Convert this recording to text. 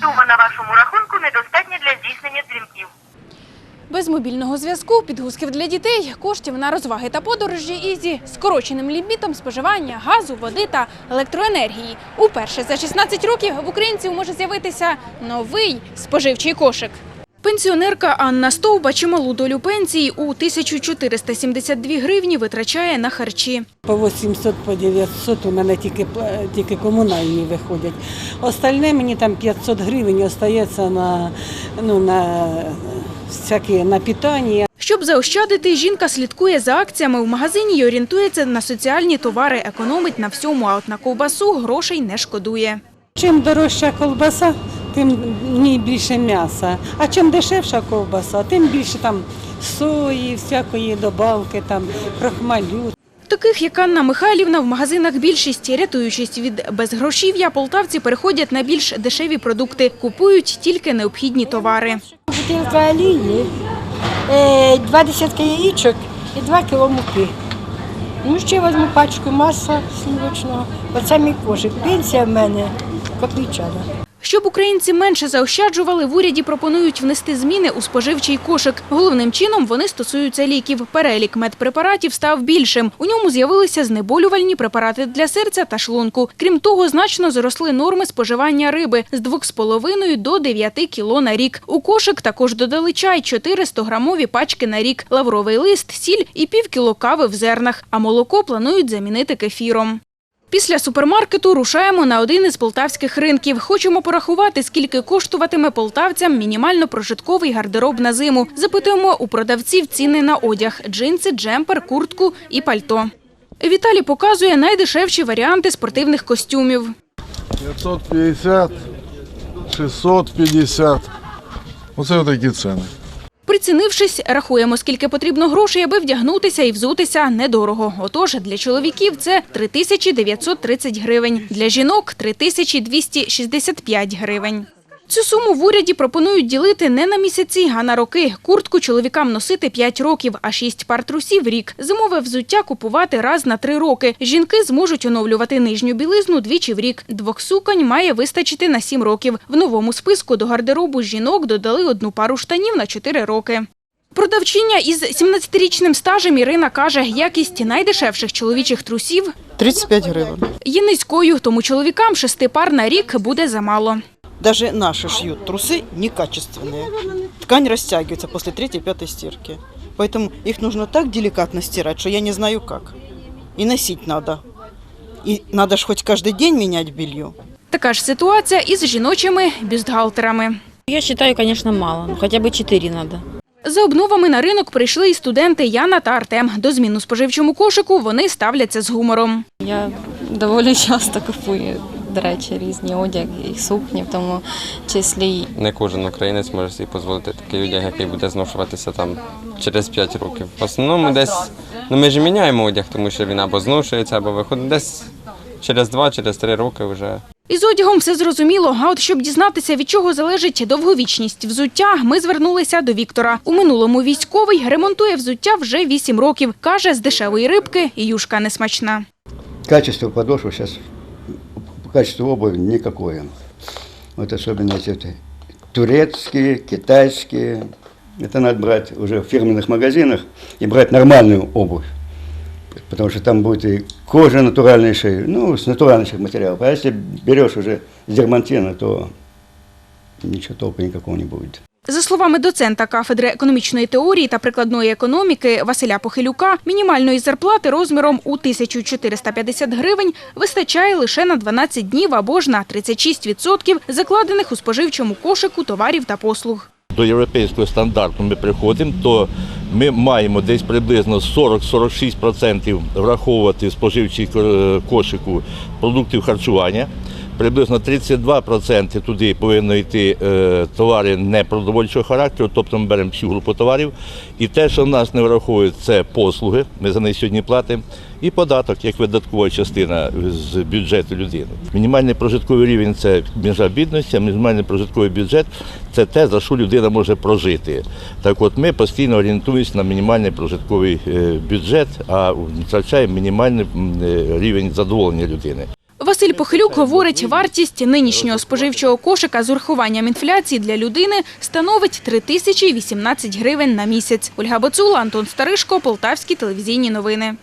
Сума на вашому рахунку недостатня для здійснення дзвінків. Без мобільного зв'язку, підгузків для дітей, коштів на розваги та подорожі і зі скороченим лімітом споживання газу, води та електроенергії. Уперше за 16 років в українців може з'явитися новий споживчий кошик. Пенсіонерка Анна Стовба чималу долю пенсії у 1472 гривні витрачає на харчі. По 800, по 900 у мене тільки, пла- тільки комунальні виходять. Остальне мені там 500 гривень остається на, ну, на, всякі, на питання. Щоб заощадити, жінка слідкує за акціями в магазині і орієнтується на соціальні товари, економить на всьому, а от на ковбасу грошей не шкодує. Чим дорожча ковбаса, тим більше м'яса. А чим дешевша ковбаса, тим більше там сої, всякої добавки, там, крохмалю. Таких, як Анна Михайлівна, в магазинах більшість, рятуючись від безгрошів'я, полтавці переходять на більш дешеві продукти, купують тільки необхідні товари. Бутилка олії, е, два десятки яєчок і два кіло муки. Ну, ще візьму пачку масла сливочного. Оце мій кошик. Пенсія в мене копійчана. Щоб українці менше заощаджували, в уряді пропонують внести зміни у споживчий кошик. Головним чином вони стосуються ліків. Перелік медпрепаратів став більшим. У ньому з'явилися знеболювальні препарати для серця та шлунку. Крім того, значно зросли норми споживання риби з 2,5 до 9 кіло на рік. У кошик також додали чай 400 грамові пачки на рік, лавровий лист, сіль і пів кіло кави в зернах. А молоко планують замінити кефіром. Після супермаркету рушаємо на один із полтавських ринків. Хочемо порахувати, скільки коштуватиме полтавцям мінімально прожитковий гардероб на зиму. Запитуємо у продавців ціни на одяг – джинси, джемпер, куртку і пальто. Віталій показує найдешевші варіанти спортивних костюмів. 550, 650. Оце такі ціни. Прицінившись, рахуємо, скільки потрібно грошей, аби вдягнутися і взутися недорого. Отож, для чоловіків це 3930 гривень, для жінок – 3265 гривень. Цю суму в уряді пропонують ділити не на місяці, а на роки. Куртку чоловікам носити 5 років, а 6 пар трусів – рік. Зимове взуття купувати раз на 3 роки. Жінки зможуть оновлювати нижню білизну двічі в рік. Двох суконь має вистачити на 7 років. В новому списку до гардеробу жінок додали одну пару штанів на 4 роки. Продавчиня із 17-річним стажем Ірина каже, якість найдешевших чоловічих трусів 35 гривень. є низькою, тому чоловікам шести пар на рік буде замало. Даже наши шьют трусы некачественные. Ткань растягивается после третьей-пятой стирки. Поэтому их нужно так деликатно стирать, что я не знаю как. И носить надо. И надо ж хоть каждый день менять белье. Така ж ситуація із жіночими бюстгальтерами. Я считаю, конечно, мало. Ну, хотя бы 4 надо. За обновами на ринок прийшли і студенти Яна та Артем. До змін у споживчому кошику вони ставляться з гумором. Я доволі часто купую, до речі, різні одяг і сукні, в тому числі Не кожен українець може собі дозволити такий одяг, який буде зношуватися там через 5 років. В основному десь ну ми ж міняємо одяг, тому що він або зношується, або виходить десь через 2 через 3 роки вже. Із одягом все зрозуміло. А от щоб дізнатися, від чого залежить довговічність взуття, ми звернулися до Віктора. У минулому військовий ремонтує взуття вже 8 років. Каже, з дешевої рибки і юшка несмачна. Качество подошвы сейчас, качество обуви никакое. Вот особенно эти вот турецкие, китайские. Это надо брать уже в фирменных магазинах и брать нормальную обувь. Потому что там будет и кожа натуральнейшая, ну, с натуральнейших материалов. А если берешь уже с дермантина, то ничего толку никакого не будет. За словами доцента кафедри економічної теорії та прикладної економіки Василя Похилюка, мінімальної зарплати розміром у 1450 гривень вистачає лише на 12 днів або ж на 36% закладених у споживчому кошику товарів та послуг. до європейського стандарту ми приходимо, то ми маємо десь приблизно 40-46% враховувати споживчий е, кошику продуктів харчування. Приблизно 32% туди повинно йти е, товари непродовольчого характеру, тобто ми беремо всю групу товарів. І те, що нас не враховують, це послуги, ми за них сьогодні платимо, і податок як видаткова частина з бюджету людини. Мінімальний прожитковий рівень це межа бідності, а мінімальний прожитковий бюджет це те, за що людина може прожити. Так от ми постійно орієнтуємося на мінімальний прожитковий е, бюджет, а втрачаємо мінімальний е, рівень задоволення людини. Василь Похилюк говорить, вартість нинішнього споживчого кошика з урахуванням інфляції для людини становить 3018 гривень на місяць. Ольга Бацула, Антон Старишко, Полтавські телевізійні новини.